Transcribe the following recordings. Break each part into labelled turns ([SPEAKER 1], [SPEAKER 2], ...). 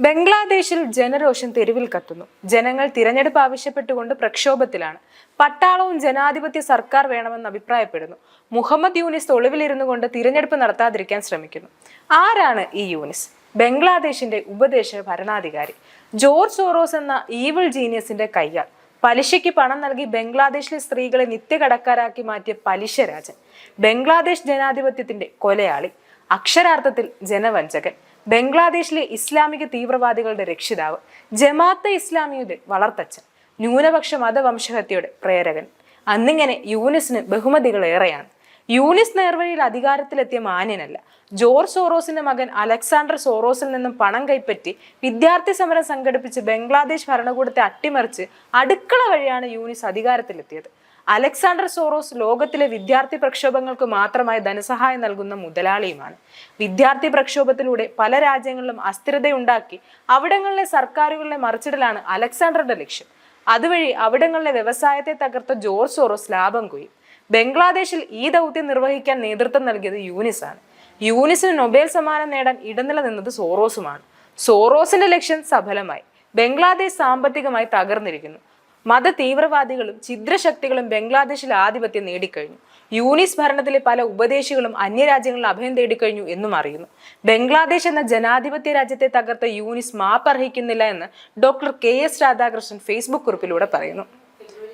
[SPEAKER 1] ബംഗ്ലാദേശിൽ ജനരോഷം തെരുവിൽ കത്തുന്നു. ജനങ്ങൾ തിരഞ്ഞെടുപ്പ് ആവശ്യപ്പെട്ടുകൊണ്ട് പ്രക്ഷോഭത്തിലാണ്. പട്ടാളവും ജനാധിപത്യ സർക്കാർ വേണമെന്ന് അഭിപ്രായപ്പെടുന്നു. മുഹമ്മദ് യൂനിസ് ഒളിവിലിരുന്നു കൊണ്ട് തിരഞ്ഞെടുപ്പ് നടത്താതിരിക്കാൻ ശ്രമിക്കുന്നു. ആരാണ് ഈ യൂനിസ്? ബംഗ്ലാദേശിന്റെ ഉപദേശ ഭരണാധികാരി. ജോർജ് സോറോസ് എന്ന ഈവിൾ ജീനിയസിന്റെ കയ്യാൾ. പലിശയ്ക്ക് പണം നൽകി ബംഗ്ലാദേശിലെ സ്ത്രീകളെ നിത്യകടക്കാരാക്കി മാറ്റിയ പലിശ രാജൻ. ബംഗ്ലാദേശ് ജനാധിപത്യത്തിന്റെ കൊലയാളി. അക്ഷരാർത്ഥത്തിൽ ജനവഞ്ചകൻ. ബംഗ്ലാദേശിലെ ഇസ്ലാമിക തീവ്രവാദികളുടെ രക്ഷിതാവ് ജമാഅത്തെ ഇസ്ലാമിയുടെ വളർത്തച്ഛൻ ന്യൂനപക്ഷ മതവംശഹത്യയുടെ പ്രേരകൻ. അന്നിങ്ങനെ യൂനിസിന് ബഹുമതികൾ ഏറെയാണ് യൂനിസ് നേർവഴിയിൽ അധികാരത്തിലെത്തിയ മാന്യനല്ല. ജോർജ് സോറോസിന്റെ മകൻ അലക്സാണ്ടർ സോറോസിൽ നിന്നും പണം കൈപ്പറ്റി വിദ്യാർത്ഥി സമരം സംഘടിപ്പിച്ച് ബംഗ്ലാദേശ് ഭരണകൂടത്തെ അട്ടിമറിച്ച് അടുക്കള വഴിയാണ് യൂനിസ് അധികാരത്തിലെത്തിയത്. അലക്സാണ്ടർ സോറോസ് ലോകത്തിലെ വിദ്യാർത്ഥി പ്രക്ഷോഭങ്ങൾക്ക് മാത്രമായി ധനസഹായം നൽകുന്ന മുതലാളിയുമാണ്. വിദ്യാർത്ഥി പ്രക്ഷോഭത്തിലൂടെ പല രാജ്യങ്ങളിലും അസ്ഥിരതയുണ്ടാക്കി അവിടങ്ങളിലെ സർക്കാരുകളിലെ മറിച്ചിടലാണ് അലക്സാണ്ടറുടെ ലക്ഷ്യം. അതുവഴി അവിടങ്ങളിലെ വ്യവസായത്തെ തകർത്ത ജോർജ് സോറോസ് ലാഭം കൊയ്യും. ബംഗ്ലാദേശിൽ ഈ ദൗത്യം നിർവഹിക്കാൻ നേതൃത്വം നൽകിയത് യൂനിസ് ആണ്. യൂനിസിന് നൊബേൽ സമ്മാനം നേടാൻ ഇടനില നിന്നത് സോറോസുമാണ്. സോറോസിന്റെ ലക്ഷ്യം സഫലമായി. ബംഗ്ലാദേശ് സാമ്പത്തികമായി തകർന്നിരിക്കുന്നു. മത തീവ്രവാദികളും ഛിദ്രശക്തികളും ബംഗ്ലാദേശിൽ ആധിപത്യം നേടിക്കഴിഞ്ഞു. യൂണിസ് ഭരണത്തിലെ പല ഉപദേശികളും അന്യരാജ്യങ്ങളിൽ അഭയം തേടിക്കഴിഞ്ഞു എന്നും അറിയുന്നു. ബംഗ്ലാദേശ് എന്ന ജനാധിപത്യ രാജ്യത്തെ തകർത്ത യൂണിസ് മാപ്പർഹിക്കുന്നില്ല എന്ന് doctor K S Radhakrishnan Facebook കുറിപ്പിലൂടെ പറയുന്നു.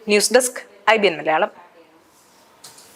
[SPEAKER 1] News desk I B N Malayalam.